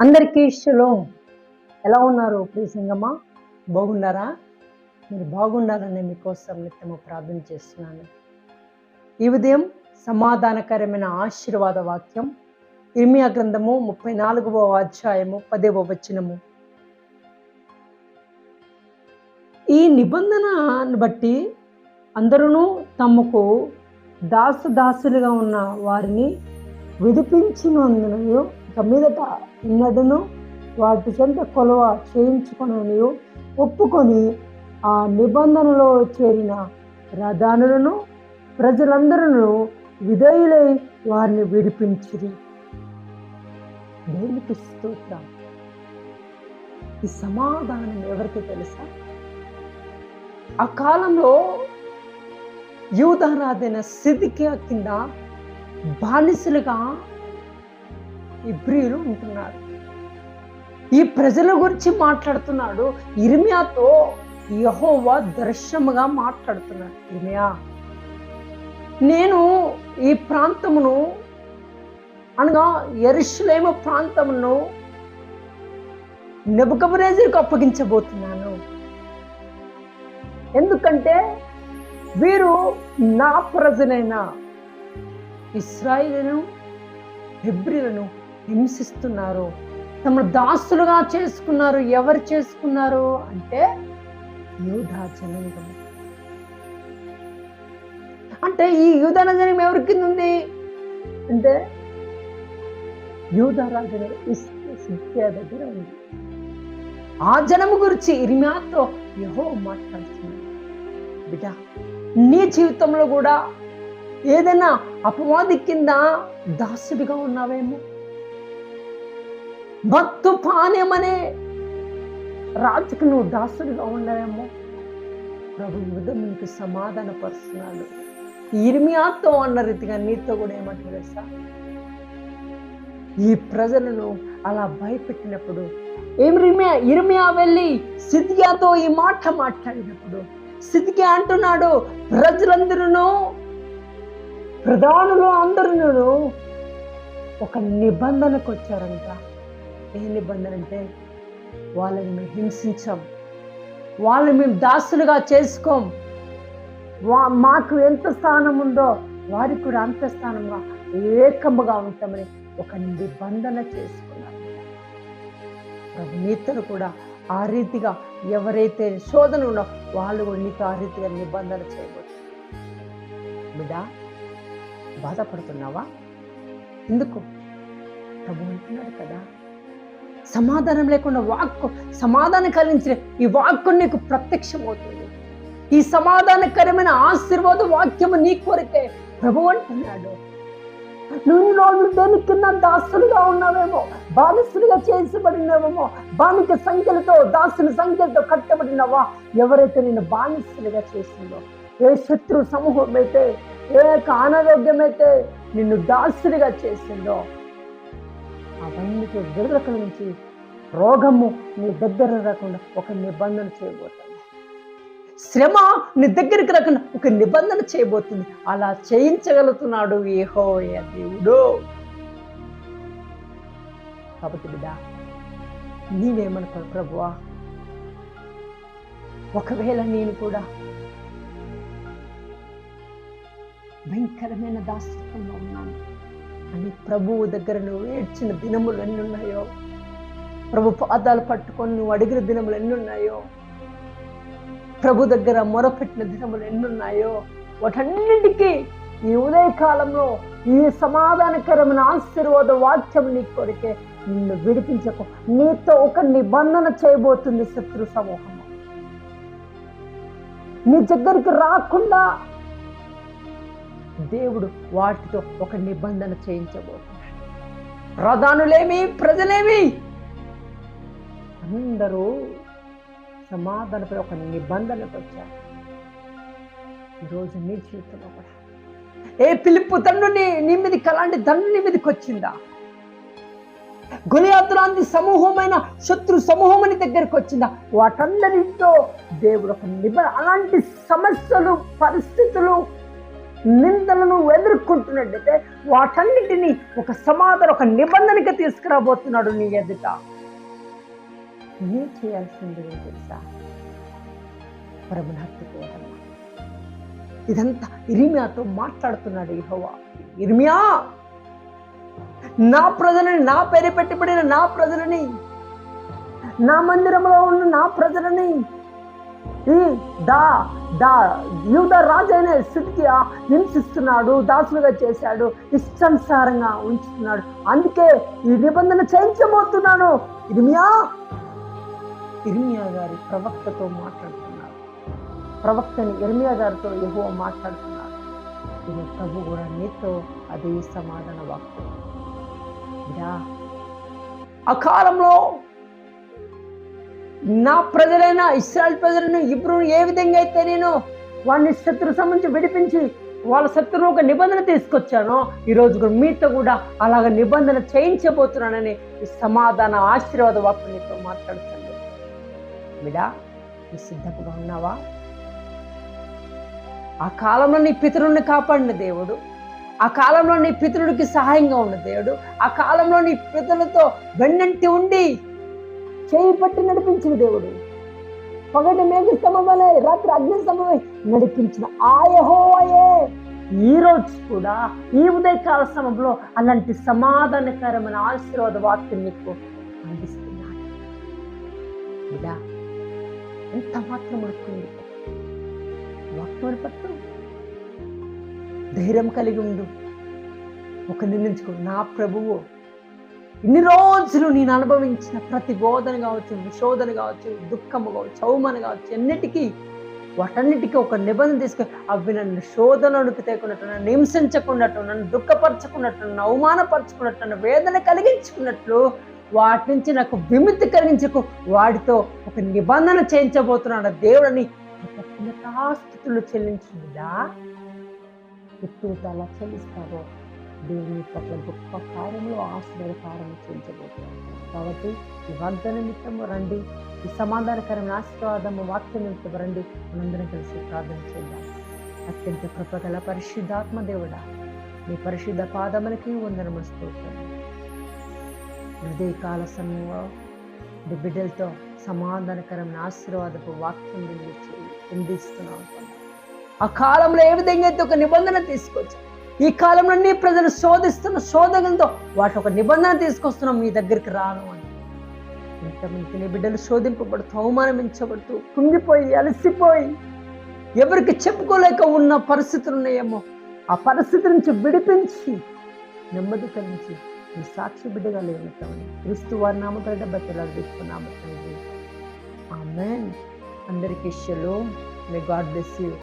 అందరికీ ఇష్టలో ఎలా ఉన్నారు ప్రియసింగమ్మ బాగున్నారా? మీరు బాగుండాలని మీకోసం నిత్యము ప్రార్థన చేస్తున్నాను. ఈ ఉదయం సమాధానకరమైన ఆశీర్వాద వాక్యం ఇర్మియా గ్రంథము ముప్పై నాలుగవ అధ్యాయము పదవ వచనము. ఈ నిబంధనను బట్టి అందరూ తమకు దాసదాసులుగా ఉన్న వారిని విడిపించినందునయో మీదట ఎన్నడను వాటి చెంత కొలవ చేయించుకొనని ఒప్పుకొని ఆ నిబంధనలో చేరిన ప్రధానులను ప్రజలందరూ విధేయులై వారిని విడిపించిరి. దేవునికి స్తోత్రం. ఈ సమాధానం ఎవరికి తెలుసా? ఆ కాలంలో యువతరాధైన సిద్ధికి కింద బానిసలుగా ఇబ్రియులు ఉంటున్నారు. ఈ ప్రజల గురించి మాట్లాడుతున్నాడు ఇర్మియాతో యహోవా దర్శనముగా మాట్లాడుతున్నాడు. ఇర్మియా నేను ఈ ప్రాంతమును అనగా ఎరుషులేమ ప్రాంతమును నెబుకబరేజీకి అప్పగించబోతున్నాను. ఎందుకంటే వీరు నా ప్రజలైన ఇస్రాయిలను హెబ్రిలను హింసిస్తున్నారు. తమ దాసులుగా చేసుకున్నారు. ఎవరు చేసుకున్నారు అంటే యూధా జనాంగం అంటే ఈ యూధా జనం ఎవరి కింద ఉంది? అంటే యూధా రాజు దగ్గర ఉంది. ఆ జనము గురించి ఇరిమాతో యహో మాట్లాడుతున్నాడు. బిడ్డ నీ జీవితంలో కూడా ఏదైనా అపవాది కింద దాసుడిగా ఉన్నావేమో? భక్తు పానేమనే. రాజుకు నువ్వు దాసుడిగా ఉండవేమో ప్రభు యుద్ధం నీకు సమాధాన పరుస్తున్నాడు ఇర్మియాతో అన్న రీతిగా నీతో కూడా ఏమంటారు తెలుసా? ఈ ప్రజలను అలా భయపెట్టినప్పుడు ఏం రిమియా ఇర్మియా వెళ్ళి సిద్ధియాతో ఈ మాట మాట్లాడినప్పుడు సిద్ధికి అంటున్నాడు ప్రజలందరూ ప్రధానులు అందరూ ఒక నిబంధనకు వచ్చారంట ఏ నిబంధన అంటే వాళ్ళని మేము హింసించాం. వాళ్ళని మేము దాసులుగా చేసుకోం. వా మాకు ఎంత స్థానం ఉందో వారికి కూడా అంత స్థానంగా ఏకముగా ఉంటామని ఒక నిబంధన చేసుకున్నారు ప్రభు నీతను కూడా ఆ రీతిగా ఎవరైతే శోధన ఉన్నో వాళ్ళు కూడా నీతో ఆ రీతిగా నిబంధన చేయవచ్చు బిడా బాధపడుతున్నావా? ఎందుకు? ప్రభు అంటున్నాడు కదా. సమాధానం లేకుండా వాక్కు సమాధానం కలిగించిన ఈ వాక్కు నీకు ప్రత్యక్షమవుతుంది. ఈ సమాధానకరమైన ఆశీర్వాద వాక్యము నీ కొరకే ప్రభు అంటున్నాడు. నువ్వు నాలుగు దేని కింద దాసులుగా ఉన్నావేమో బానిసులుగా చేసబడినవేమో బానిక సంఖ్యలతో దాసుల సంఖ్యలతో కట్టబడినవా? ఎవరైతే నేను బానిసులుగా చేసిందో ఏ శత్రు సమూహం అయితే ఏ యొక్క అనారోగ్యం అయితే నిన్ను దాసులుగా చేసిందో అవన్నీ విడుదల నుంచి రోగము నీ దగ్గర రాకుండా ఒక నిబంధన చేయబోతుంది. శ్రమ నీ దగ్గరికి రాకుండా ఒక నిబంధన చేయబోతుంది. అలా చేయించగలుగుతున్నాడు ఏహోయ దేవుడు. కాబట్టి బిడ్డ నీవేమనుకో ప్రభువా ఒకవేళ నేను కూడా భయంకరమైన దాస్తత్వంలో ఉన్నాను. అని ప్రభువు దగ్గర నువ్వు ఏడ్చిన దినములు ఎన్ని ఉన్నాయో? ప్రభు పాదాలు పట్టుకొని నువ్వు అడిగిన దినములు ఎన్ని ఉన్నాయో? ప్రభు దగ్గర మొరపెట్టిన దినములు ఎన్ని ఉన్నాయో? వాటన్నిటికీ ఈ ఉదయకాలంలో ఈ సమాధానకరమైన ఆశీర్వాద వాక్యం నీ కొరికే నిన్ను విడిపించకు. నీతో ఒక నిబంధన చేయబోతుంది శత్రు సమూహం నీ దగ్గరికి రాకుండా దేవుడు వాటితో ఒక నిబంధన చేయించబోతున్నాడు. ప్రధానులేమి ప్రజలేమి? అందరూ సమాధానపై ఒక నిబంధనకు వచ్చారు. ఈరోజు నీ జీవితంలో కూడా. ఏ పిలుపు తండ్రి నీ నీ మీదకి అలాంటి తండ్రి నీ మీదకి వచ్చిందా? గులియాతులాంటి సమూహమైన శత్రు సమూహమని దగ్గరికి వచ్చిందా? వాటందరితో దేవుడు ఒక నిబంధన అలాంటి సమస్యలు పరిస్థితులు నిందలను ఎదుర్కొంటున్నట్టయితే వాటన్నిటిని ఒక సమాధానం ఒక నిబంధనకి తీసుకురాబోతున్నాడు నీ ఎదుట. ఏం చేయాల్సింది తెలుసా? ప్రభుని ఇదంతా ఇరిమియాతో మాట్లాడుతున్నాడు యెహోవా. ఇరిమియా! నా ప్రజలని నా పేరు పెట్టబడిన నా ప్రజలని నా మందిరంలో ఉన్న నా ప్రజలని ఈ దా దా యూద రాజైన స్థితికి హింసిస్తున్నాడు దాసులుగా చేశాడు ఇష్టానుసారంగా ఉంచుతున్నాడు. అందుకే ఈ నిబంధన చేయించబోతున్నాను. ఇర్మియా ఇర్మియా గారి ప్రవక్తతో మాట్లాడుతున్నారు ప్రవక్తని ఇర్మియా గారితో ఎగువ మాట్లాడుతున్నారు ఇది ప్రభు కూడా నీతో అదే సమాధాన వాక్యం. బిడ్డా, ఆ కాలంలో నా ప్రజలైన ఇస్రాయల్ ప్రజలను ఇప్పుడు ఏ విధంగా అయితే నేను వాడిని శత్రు సంబంధించి విడిపించి వాళ్ళ శత్రువు ఒక నిబంధన తీసుకొచ్చానో ఈరోజు కూడా మీతో కూడా అలాగ నిబంధన చేయించబోతున్నానని ఈ సమాధాన ఆశీర్వాద వాక్యం నీతో మాట్లాడుతుంది బిడా నీ సిద్ధంగా ఉన్నావా? ఆ కాలంలో నీ పితరుణ్ణి కాపాడిన దేవుడు ఆ కాలంలో నీ పితరుడికి సహాయంగా ఉన్న దేవుడు ఆ కాలంలో నీ పితరులతో వెన్నంటి ఉండి చేయి పట్టి నడిపించిన దేవుడు. పగటి మేఘ స్తంభమలే రాత్రి అగ్ని స్తంభమై నడిపించిన ఆయహోయే ఈ రోజు కూడా ఈ ఉదయకాల సమయంలో అలాంటి సమాధానకరమైన ఆశీర్వాద వాక్యం నీకు అందిస్తున్నాడు ఎంత మాత్రం అనుకుంది వాక్యం పట్టు ధైర్యం కలిగి ఉండు. ఒక నిర్ణయించుకో. నా ప్రభువు ఇన్ని రోజులు నేను అనుభవించిన ప్రతి బోధన కావచ్చు విశోధన కావచ్చు దుఃఖము కావచ్చు అవమాన కావచ్చు అన్నిటికీ వాటన్నిటికీ ఒక నిబంధన తీసుకొని అవి నన్ను శోధనలోకి తేకున్నట్టు నన్ను హింసించకున్నట్టు నన్ను దుఃఖపరచుకున్నట్టు నన్ను అవమానపరచుకున్నట్టు నన్ను వేదన కలిగించుకున్నట్లు వాటి నుంచి నాకు విముక్తి కలిగించకు వాడితో ఒక నిబంధన చేయించబోతున్నాడు దేవుడని స్థితులు చెల్లించుదా అలా చెల్లిస్తారో దేవుని పట్ల గొప్ప కార్యములు ఆశీర్వదకారం చేయించబోతున్నారు కాబట్టి ఈ వాగ్దాన నిమిత్తము రండి. ఈ సమాధానకరమైన ఆశీర్వాదము వాక్యం నిమిత్తం రండి. మనందరం కలిసి ప్రార్థన చేద్దాం. అత్యంత కృపగల పరిశుద్ధాత్మ దేవుడా మీ పరిశుద్ధ పాదములకి వందనము స్తోత్రం. హృదయ కాల సమయంలో మీ బిడ్డలతో సమాధానకరమైన ఆశీర్వాదపు వాక్యం అందిస్తున్నాం ఆ కాలంలో ఏ విధంగా అయితే ఒక నిబంధన తీసుకొచ్చి ఈ కాలంలో నీ ప్రజలు శోధిస్తున్న శోధనలతో వాటి ఒక నిబంధన తీసుకొస్తున్నాం మీ దగ్గరికి రాను అని. ఇంతమంది నీ బిడ్డలు శోధింపబడుతూ అవమానమించబడుతూ కుంగిపోయి అలసిపోయి ఎవరికి చెప్పుకోలేక ఉన్న పరిస్థితులు ఉన్నాయేమో ఆ పరిస్థితి నుంచి విడిపించి నెమ్మది కలిగించి నీ సాక్షి బిడ్డగా లేవుతామని క్రీస్తు వారి నామకరణ బట్టలు తీసుకున్నాము తండ్రి. ఆమెన్. అందరికీ షలో. May God bless you